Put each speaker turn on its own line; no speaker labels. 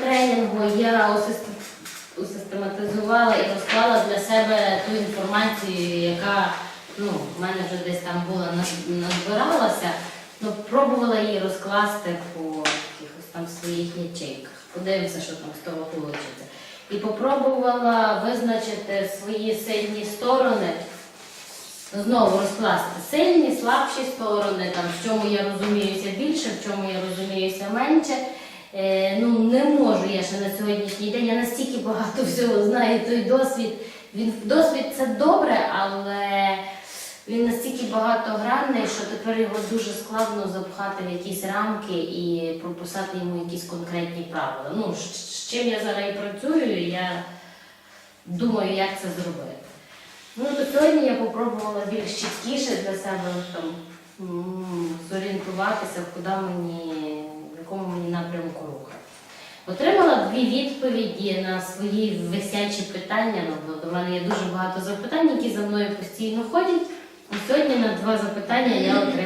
тренінгу я усист- усистематизувала і розклала для себе ту інформацію, яка ну, в мене вже десь там була назбиралася. Ну, пробувала її розкласти по якихось там своїх ячейках. Подивимося, що там з того вийде. І попробувала визначити свої сильні сторони, знову розкласти сильні, слабші сторони, там, в чому я розуміюся більше, в чому я розуміюся менше. Е, ну, не можу я ще на сьогоднішній день. Я настільки багато всього знаю, той досвід. Він досвід це добре, але він настільки багатогранний, що тепер його дуже складно запхати в якісь рамки і прописати йому якісь конкретні правила. Ну, з, чим я зараз і працюю, я думаю, як це зробити. Ну, то сьогодні я попробувала більш чіткіше для себе там, зорієнтуватися, куди мені, в якому мені напрямку рухати. Отримала дві відповіді на свої висячі питання. Ну, до мене є дуже багато запитань, які за мною постійно ходять. І сьогодні на два запитання я отримала